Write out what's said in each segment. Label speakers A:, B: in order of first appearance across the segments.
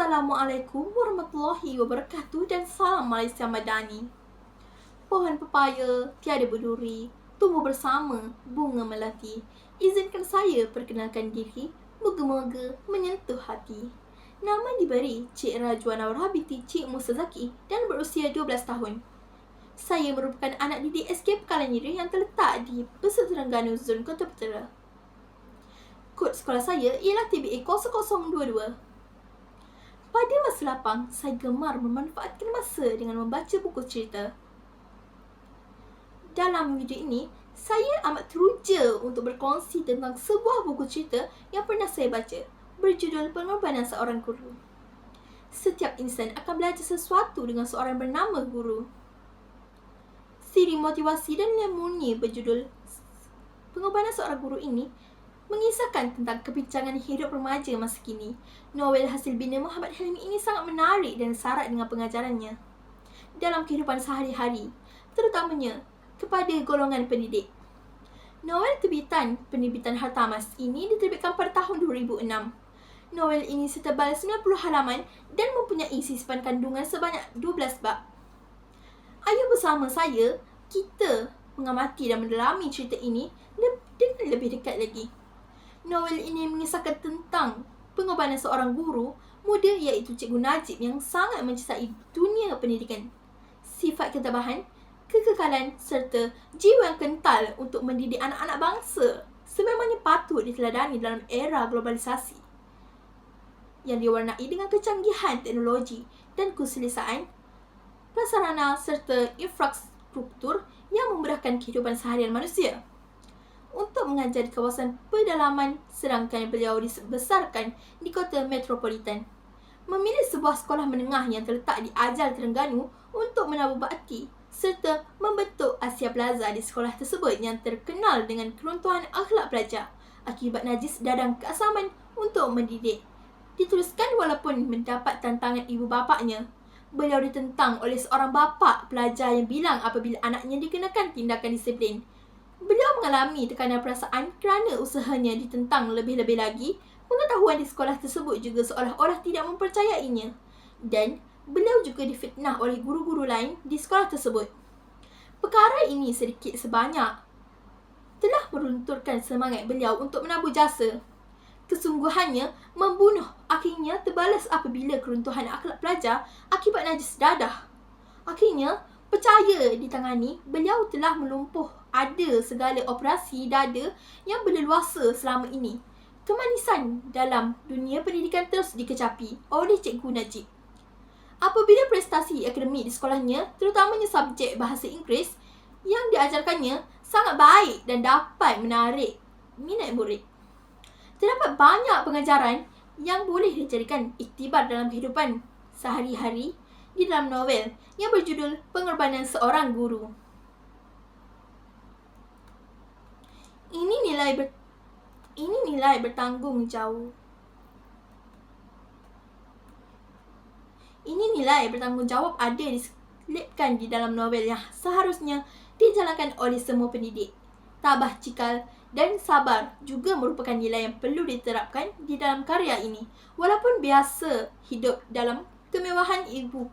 A: Assalamualaikum warahmatullahi wabarakatuh dan salam Malaysia Madani. Pohon pepaya tiada berduri, tumbuh bersama bunga melati. Izinkan saya perkenalkan diri, moga-moga menyentuh hati. Nama diberi Cik Rajwan Warhabiti Cik Musa Zaki dan berusia 12 tahun. Saya merupakan anak didik SK Pekalan Niri yang terletak di Besar Terengganu Zon Kota Putera. Kod sekolah saya ialah TBA 0022. Pada masa lapang, saya gemar memanfaatkan masa dengan membaca buku cerita. Dalam video ini, saya amat teruja untuk berkongsi tentang sebuah buku cerita yang pernah saya baca berjudul Pengorbanan Seorang Guru. Setiap insan akan belajar sesuatu dengan seorang bernama guru. Siri motivasi dan lemuni berjudul Pengorbanan Seorang Guru ini mengisahkan tentang kebincangan hidup remaja masa kini. Novel hasil bina Muhammad Helmi ini sangat menarik dan syarat dengan pengajarannya. Dalam kehidupan sehari-hari, terutamanya kepada golongan pendidik. Novel terbitan penerbitan Hartamas ini diterbitkan pada tahun 2006. Novel ini setebal 90 halaman dan mempunyai sisipan kandungan sebanyak 12 bab. Ayo bersama saya, kita mengamati dan mendalami cerita ini dengan lebih dekat lagi. Novel ini mengisahkan tentang pengorbanan seorang guru muda iaitu Cikgu Najib yang sangat mencintai dunia pendidikan. Sifat ketabahan, kekekalan serta jiwa yang kental untuk mendidik anak-anak bangsa sememangnya patut diteladani dalam era globalisasi yang diwarnai dengan kecanggihan teknologi dan keselesaan prasarana serta infrastruktur yang memudahkan kehidupan seharian manusia untuk mengajar di kawasan pedalaman sedangkan beliau dibesarkan di kota metropolitan. Memilih sebuah sekolah menengah yang terletak di Ajal Terengganu untuk menabur bakti serta membentuk Asia Plaza di sekolah tersebut yang terkenal dengan keruntuhan akhlak pelajar akibat najis dadang keasaman untuk mendidik. Dituliskan walaupun mendapat tantangan ibu bapaknya, beliau ditentang oleh seorang bapa pelajar yang bilang apabila anaknya dikenakan tindakan disiplin Beliau mengalami tekanan perasaan kerana usahanya ditentang lebih-lebih lagi. Pengetahuan di sekolah tersebut juga seolah-olah tidak mempercayainya. Dan beliau juga difitnah oleh guru-guru lain di sekolah tersebut. Perkara ini sedikit sebanyak telah merunturkan semangat beliau untuk menabur jasa. Kesungguhannya membunuh akhirnya terbalas apabila keruntuhan akhlak pelajar akibat najis dadah. Akhirnya, percaya ditangani, beliau telah melumpuh ada segala operasi dada yang berleluasa selama ini. Kemanisan dalam dunia pendidikan terus dikecapi oleh Cikgu Najib. Apabila prestasi akademik di sekolahnya, terutamanya subjek bahasa Inggeris yang diajarkannya sangat baik dan dapat menarik minat murid. Terdapat banyak pengajaran yang boleh dijadikan iktibar dalam kehidupan sehari-hari di dalam novel yang berjudul Pengorbanan Seorang Guru. Ini nilai ber, ini nilai bertanggung jawab. Ini nilai bertanggung jawab ada diselipkan di dalam novel yang seharusnya dijalankan oleh semua pendidik. Tabah cikal dan sabar juga merupakan nilai yang perlu diterapkan di dalam karya ini. Walaupun biasa hidup dalam kemewahan ibu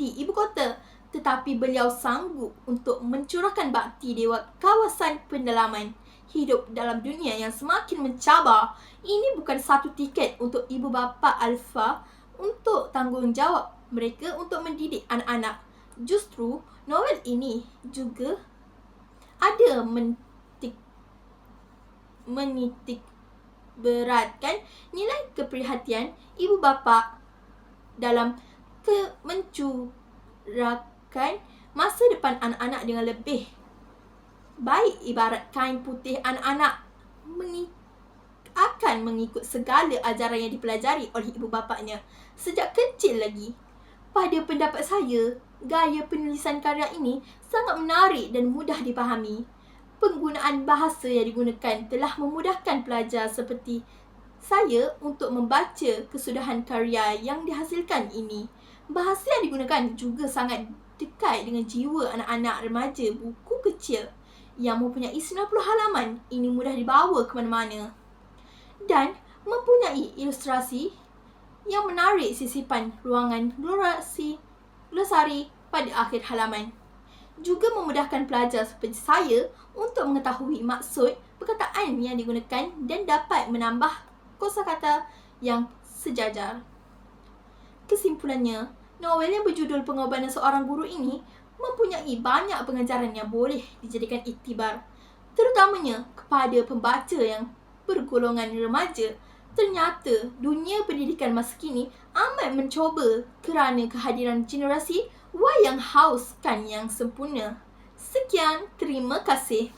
A: di ibu kota tetapi beliau sanggup untuk mencurahkan bakti di kawasan pendalaman hidup dalam dunia yang semakin mencabar. Ini bukan satu tiket untuk ibu bapa Alfa untuk tanggungjawab mereka untuk mendidik anak-anak. Justru novel ini juga ada mentik menitik beratkan nilai keprihatian ibu bapa dalam ke mencurahkan masa depan anak-anak dengan lebih baik ibarat kain putih anak-anak mengi- akan mengikut segala ajaran yang dipelajari oleh ibu bapanya sejak kecil lagi. Pada pendapat saya, gaya penulisan karya ini sangat menarik dan mudah dipahami. Penggunaan bahasa yang digunakan telah memudahkan pelajar seperti saya untuk membaca kesudahan karya yang dihasilkan ini. Bahasa yang digunakan juga sangat dekat dengan jiwa anak-anak remaja buku kecil yang mempunyai 90 halaman. Ini mudah dibawa ke mana-mana. Dan mempunyai ilustrasi yang menarik sisipan ruangan glorasi glosari pada akhir halaman. Juga memudahkan pelajar seperti saya untuk mengetahui maksud perkataan yang digunakan dan dapat menambah kosakata yang sejajar. Kesimpulannya, novel yang berjudul Pengorbanan Seorang Guru ini mempunyai banyak pengajaran yang boleh dijadikan iktibar terutamanya kepada pembaca yang bergolongan remaja ternyata dunia pendidikan masa kini amat mencuba kerana kehadiran generasi Y yang hauskan yang sempurna. Sekian, terima kasih.